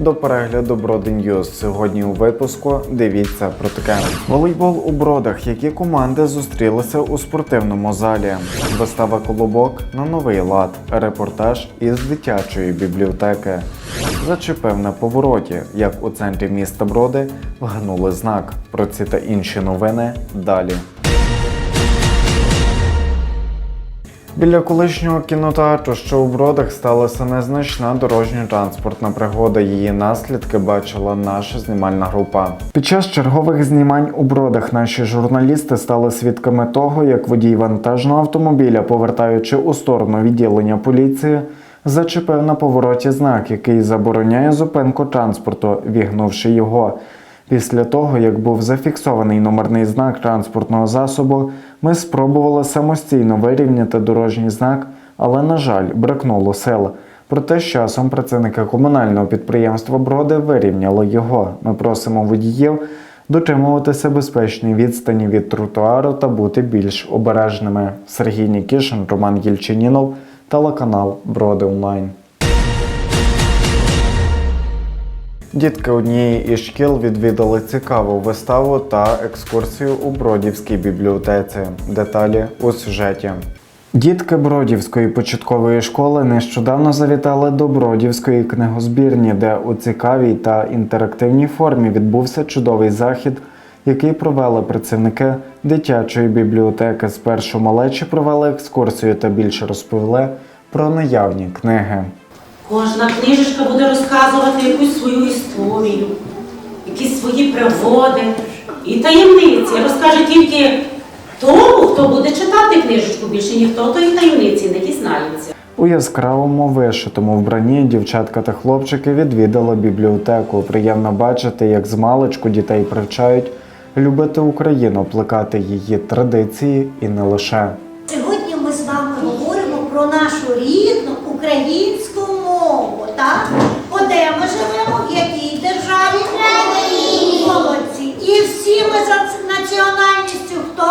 до перегляду Броди Ньюз. Сьогодні у випуску дивіться про таке. Волейбол у бродах, які команди зустрілися у спортивному залі. Вистава колобок на новий лад. Репортаж із дитячої бібліотеки. Зачепив на повороті, як у центрі міста Броди вгнули знак. Про ці та інші новини далі. Біля колишнього кінотеатру, що у бродах сталася незначна дорожньо-транспортна пригода. Її наслідки бачила наша знімальна група. Під час чергових знімань у бродах наші журналісти стали свідками того, як водій вантажного автомобіля, повертаючи у сторону відділення поліції, зачепив на повороті знак, який забороняє зупинку транспорту, вігнувши його. Після того, як був зафіксований номерний знак транспортного засобу, ми спробували самостійно вирівняти дорожній знак, але, на жаль, бракнуло сил. Проте з часом працівники комунального підприємства Броди вирівняли його. Ми просимо водіїв дотримуватися безпечної відстані від тротуару та бути більш обережними. Сергій Нікішин, Роман Єльчинінов, телеканал Броди Онлайн. Дітки однієї із шкіл відвідали цікаву виставу та екскурсію у Бродівській бібліотеці. Деталі у сюжеті. Дітки Бродівської початкової школи нещодавно завітали до Бродівської книгозбірні, де у цікавій та інтерактивній формі відбувся чудовий захід, який провели працівники дитячої бібліотеки. Спершу малечі провели екскурсію та більше розповіли про наявні книги. Кожна книжечка буде розказувати якусь свою історію, якісь свої пригоди і таємниці. Розкаже тільки тому, хто буде читати книжечку, більше ніхто тої таємниці не дізнається. У яскравому вишитому вбранні дівчатка та хлопчики відвідали бібліотеку. Приємно бачити, як з маличку дітей привчають любити Україну, плекати її традиції і не лише. Сьогодні ми з вами говоримо про нашу рідну українську де ми живемо? В якій державі? Україні. Молодці. І всі ми за національністю хто?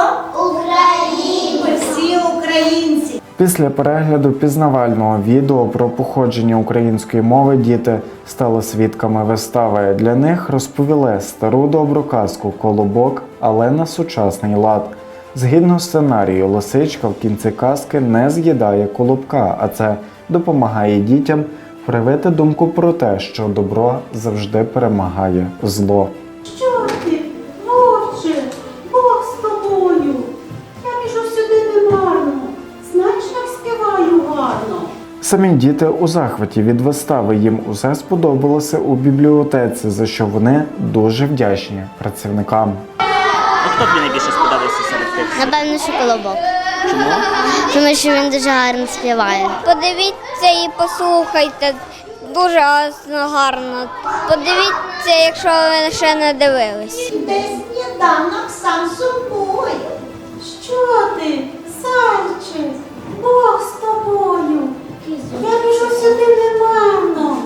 Україні. Ми всі українці. Після перегляду пізнавального відео про походження української мови діти стали свідками вистави. Для них розповіли стару добру казку колобок, але на сучасний лад. Згідно сценарію, лисичка в кінці казки не з'їдає колобка, а це допомагає дітям привити думку про те, що добро завжди перемагає зло. Що ти, вовче, Бог з тобою? Я біжу сюди немарно, знаєш, як співаю гарно. Самі діти у захваті від вистави їм усе сподобалося у бібліотеці, за що вони дуже вдячні працівникам. А хто тобі найбільше сподобався серед тих? Напевно, що колобок. Чому? Тому що він дуже гарно співає. Подивіться і послухайте. Дуже гарно. Подивіться, якщо ви ще не дивились. Де сніданок сам собою. Що ти, зайчик, Бог з тобою? Я біжу сюди немарно.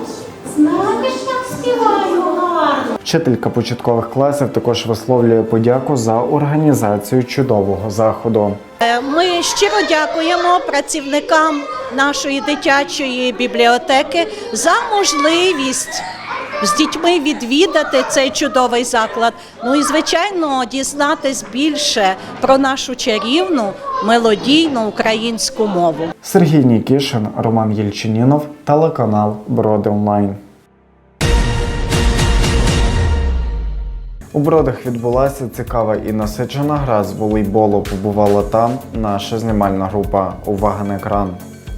Знаєш, як співаю гарно. Вчителька початкових класів також висловлює подяку за організацію чудового заходу. Ми щиро дякуємо працівникам нашої дитячої бібліотеки за можливість з дітьми відвідати цей чудовий заклад. Ну і звичайно дізнатись більше про нашу чарівну мелодійну українську мову. Сергій Нікішин, Роман Єльчинінов, телеканал Броди Онлайн. У бродах відбулася цікава і насичена гра з волейболу. Побувала там наша знімальна група. Увага на екран.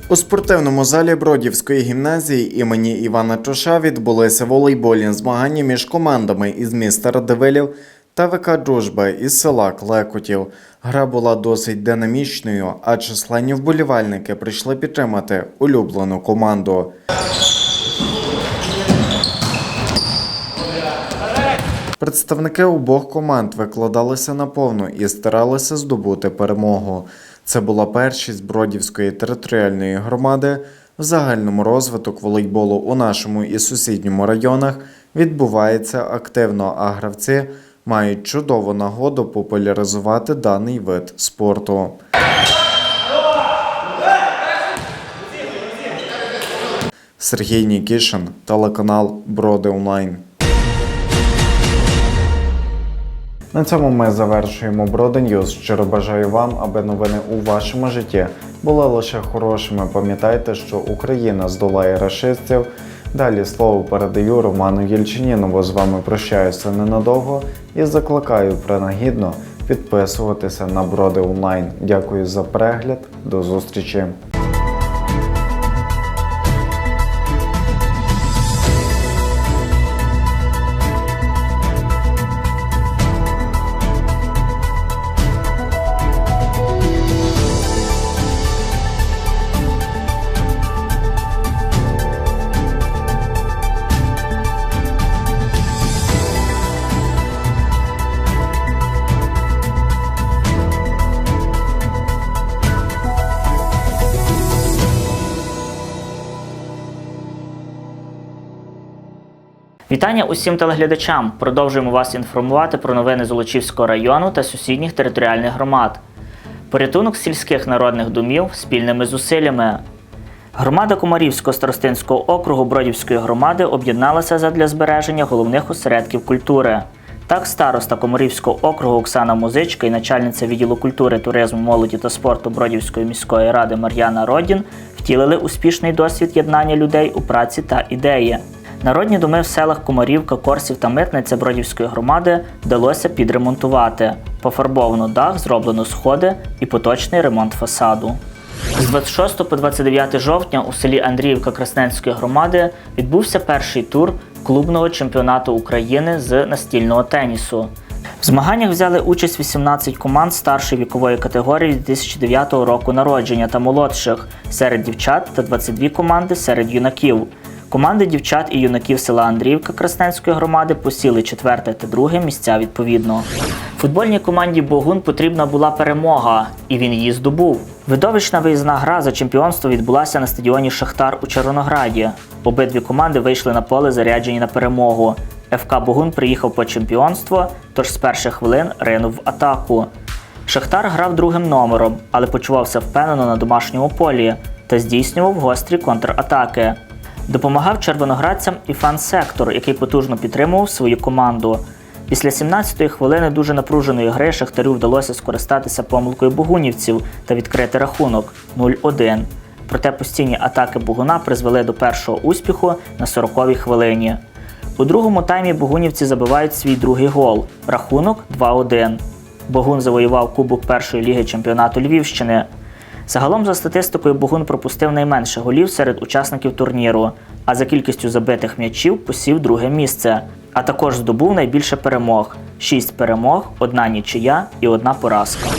У спортивному залі Бродівської гімназії імені Івана Чоша відбулися волейбольні змагання між командами із міста Радивилів та ВК Дружба із села Клекотів. Гра була досить динамічною, а численні вболівальники прийшли підтримати улюблену команду. Представники обох команд викладалися наповну і старалися здобути перемогу. Це була першість Бродівської територіальної громади. В загальному розвиток волейболу у нашому і сусідньому районах відбувається активно, а гравці мають чудову нагоду популяризувати даний вид спорту. Сергій Нікішин, телеканал Броди Онлайн. На цьому ми завершуємо Броди Ньюз. Щиро бажаю вам, аби новини у вашому житті були лише хорошими. Пам'ятайте, що Україна здолає рашистів. Далі слово передаю Роману Єльчинінову. З вами прощаюся ненадовго і закликаю принагідно підписуватися на Броди Онлайн. Дякую за перегляд. До зустрічі. Вітання усім телеглядачам. Продовжуємо вас інформувати про новини Золочівського району та сусідніх територіальних громад. Порятунок сільських народних домів спільними зусиллями. Громада Комарівського старостинського округу Бродівської громади об'єдналася задля збереження головних осередків культури. Так, староста Комарівського округу Оксана Музичка і начальниця відділу культури, туризму, молоді та спорту Бродівської міської ради Мар'яна Родін втілили успішний досвід єднання людей у праці та ідеї. Народні доми в селах Комарівка, Корсів та Митниця Бродівської громади вдалося підремонтувати. Пофарбовано дах, зроблено сходи і поточний ремонт фасаду. З 26 по 29 жовтня у селі Андріївка Красненської громади відбувся перший тур клубного чемпіонату України з настільного тенісу. В змаганнях взяли участь 18 команд старшої вікової категорії 2009 року народження та молодших серед дівчат та 22 команди серед юнаків. Команди дівчат і юнаків села Андріївка Красненської громади посіли четверте та друге місця відповідно. Футбольній команді Богун потрібна була перемога, і він її здобув. Видовищна виїзна гра за чемпіонство відбулася на стадіоні Шахтар у Червонограді. Обидві команди вийшли на поле заряджені на перемогу. ФК Богун приїхав по чемпіонство, тож з перших хвилин ринув в атаку. Шахтар грав другим номером, але почувався впевнено на домашньому полі та здійснював гострі контратаки. Допомагав червоноградцям і фан-сектор, який потужно підтримував свою команду. Після 17-ї хвилини дуже напруженої гри Шахтарю вдалося скористатися помилкою богунівців та відкрити рахунок 0-1. Проте постійні атаки Богуна призвели до першого успіху на 40-й хвилині. У другому таймі богунівці забивають свій другий гол. Рахунок 2-1. Богун завоював Кубок першої ліги чемпіонату Львівщини. Загалом за статистикою Богун пропустив найменше голів серед учасників турніру, а за кількістю забитих м'ячів посів друге місце. А також здобув найбільше перемог: 6 перемог, одна нічия і одна поразка.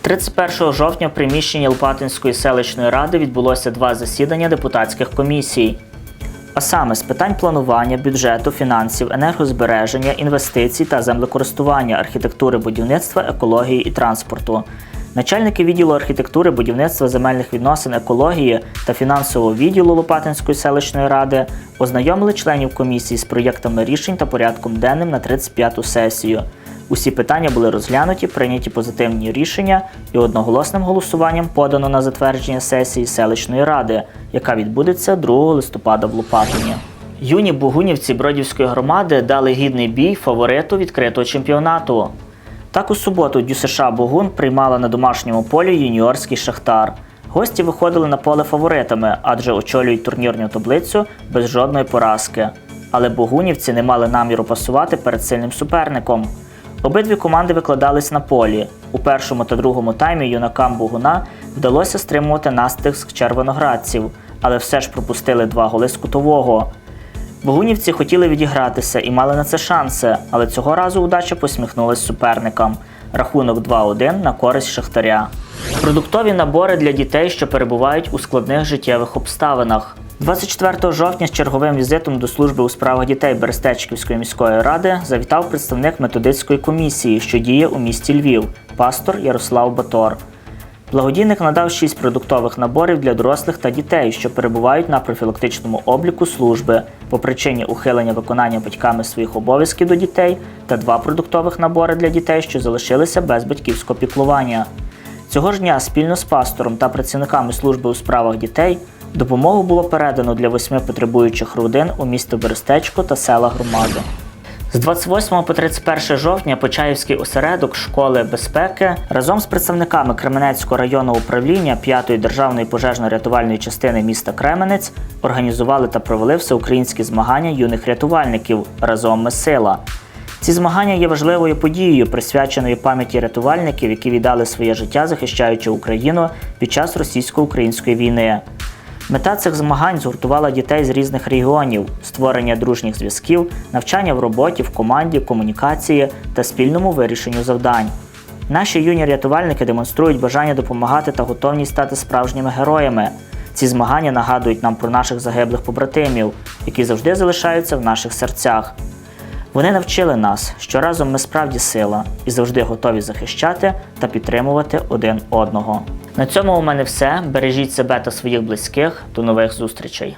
31 жовтня в приміщенні Лопатинської селищної ради відбулося два засідання депутатських комісій. А саме з питань планування, бюджету, фінансів, енергозбереження, інвестицій та землекористування, архітектури, будівництва, екології і транспорту. Начальники відділу архітектури, будівництва земельних відносин, екології та фінансового відділу Лопатинської селищної ради ознайомили членів комісії з проєктами рішень та порядком денним на 35-ту сесію. Усі питання були розглянуті, прийняті позитивні рішення і одноголосним голосуванням подано на затвердження сесії селищної ради, яка відбудеться 2 листопада в Лопатині. Юні бугунівці Бродівської громади дали гідний бій фавориту відкритого чемпіонату. Так у суботу ДЮСШ Богун приймала на домашньому полі юніорський шахтар. Гості виходили на поле фаворитами, адже очолюють турнірну таблицю без жодної поразки. Але богунівці не мали наміру пасувати перед сильним суперником. Обидві команди викладались на полі. У першому та другому таймі юнакам Богуна вдалося стримувати настиг з червоноградців, але все ж пропустили два голи з кутового. Богунівці хотіли відігратися і мали на це шанси, але цього разу удача посміхнулась суперникам. Рахунок 2-1 на користь Шахтаря. Продуктові набори для дітей, що перебувають у складних життєвих обставинах. 24 жовтня з черговим візитом до служби у справах дітей Берестечківської міської ради завітав представник методистської комісії, що діє у місті Львів, пастор Ярослав Батор. Благодійник надав 6 продуктових наборів для дорослих та дітей, що перебувають на профілактичному обліку служби по причині ухилення виконання батьками своїх обов'язків до дітей та два продуктових набори для дітей, що залишилися без батьківського піклування. Цього ж дня спільно з пастором та працівниками служби у справах дітей допомогу було передано для восьми потребуючих родин у місто Берестечко та села громади. З 28 по 31 жовтня Почаївський осередок школи безпеки разом з представниками Кременецького районного управління 5-ї державної пожежно-рятувальної частини міста Кременець організували та провели всеукраїнські змагання юних рятувальників разом ми сила. Ці змагання є важливою подією, присвяченою пам'яті рятувальників, які віддали своє життя, захищаючи Україну під час російсько-української війни. Мета цих змагань згуртувала дітей з різних регіонів, створення дружніх зв'язків, навчання в роботі, в команді, комунікації та спільному вирішенню завдань. Наші юні рятувальники демонструють бажання допомагати та готовність стати справжніми героями. Ці змагання нагадують нам про наших загиблих побратимів, які завжди залишаються в наших серцях. Вони навчили нас, що разом ми справді сила і завжди готові захищати та підтримувати один одного. На цьому у мене все. Бережіть себе та своїх близьких. До нових зустрічей.